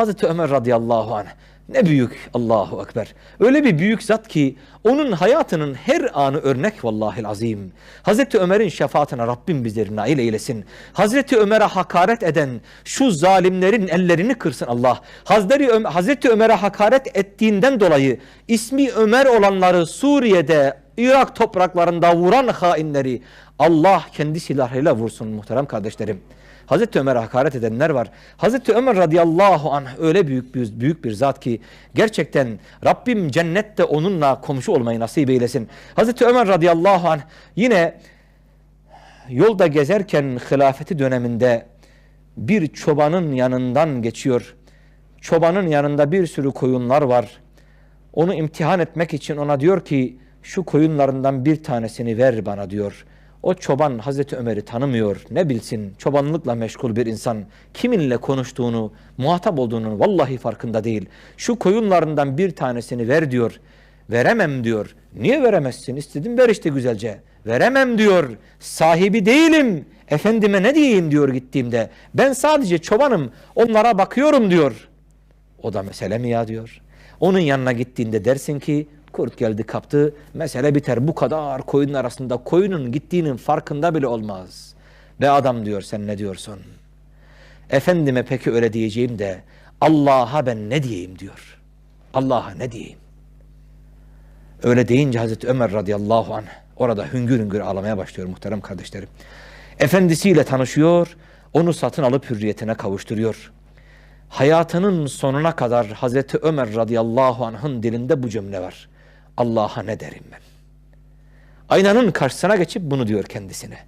Hazreti Ömer radıyallahu anh ne büyük Allahu Ekber. Öyle bir büyük zat ki onun hayatının her anı örnek vallahi azim. Hazreti Ömer'in şefaatine Rabbim bizleri nail eylesin. Hazreti Ömer'e hakaret eden şu zalimlerin ellerini kırsın Allah. Hazreti, Ömer, Hazreti Ömer'e hakaret ettiğinden dolayı ismi Ömer olanları Suriye'de Irak topraklarında vuran hainleri Allah kendi silahıyla vursun muhterem kardeşlerim. Hazreti Ömer'e hakaret edenler var. Hazreti Ömer radıyallahu anh öyle büyük bir, büyük bir zat ki gerçekten Rabbim cennette onunla komşu olmayı nasip eylesin. Hazreti Ömer radıyallahu anh yine yolda gezerken hilafeti döneminde bir çobanın yanından geçiyor. Çobanın yanında bir sürü koyunlar var. Onu imtihan etmek için ona diyor ki şu koyunlarından bir tanesini ver bana diyor. O çoban Hazreti Ömer'i tanımıyor. Ne bilsin çobanlıkla meşgul bir insan kiminle konuştuğunu, muhatap olduğunu vallahi farkında değil. Şu koyunlarından bir tanesini ver diyor. Veremem diyor. Niye veremezsin? İstedim ver işte güzelce. Veremem diyor. Sahibi değilim. Efendime ne diyeyim diyor gittiğimde. Ben sadece çobanım. Onlara bakıyorum diyor. O da mesele mi ya diyor. Onun yanına gittiğinde dersin ki kurt geldi kaptı mesele biter. Bu kadar koyunun arasında koyunun gittiğinin farkında bile olmaz. Ve adam diyor sen ne diyorsun? Efendime peki öyle diyeceğim de Allah'a ben ne diyeyim diyor. Allah'a ne diyeyim? Öyle deyince Hazreti Ömer radıyallahu anh orada hüngür hüngür ağlamaya başlıyor muhterem kardeşlerim. Efendisiyle tanışıyor, onu satın alıp hürriyetine kavuşturuyor. Hayatının sonuna kadar Hazreti Ömer radıyallahu anh'ın dilinde bu cümle var. Allah'a ne derim ben? Aynanın karşısına geçip bunu diyor kendisine.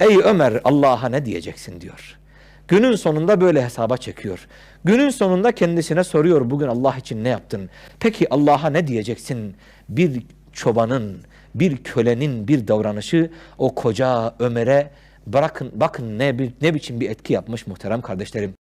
Ey Ömer Allah'a ne diyeceksin diyor. Günün sonunda böyle hesaba çekiyor. Günün sonunda kendisine soruyor bugün Allah için ne yaptın? Peki Allah'a ne diyeceksin? Bir çobanın, bir kölenin bir davranışı o koca Ömer'e bırakın bakın ne bir, ne biçim bir etki yapmış muhterem kardeşlerim.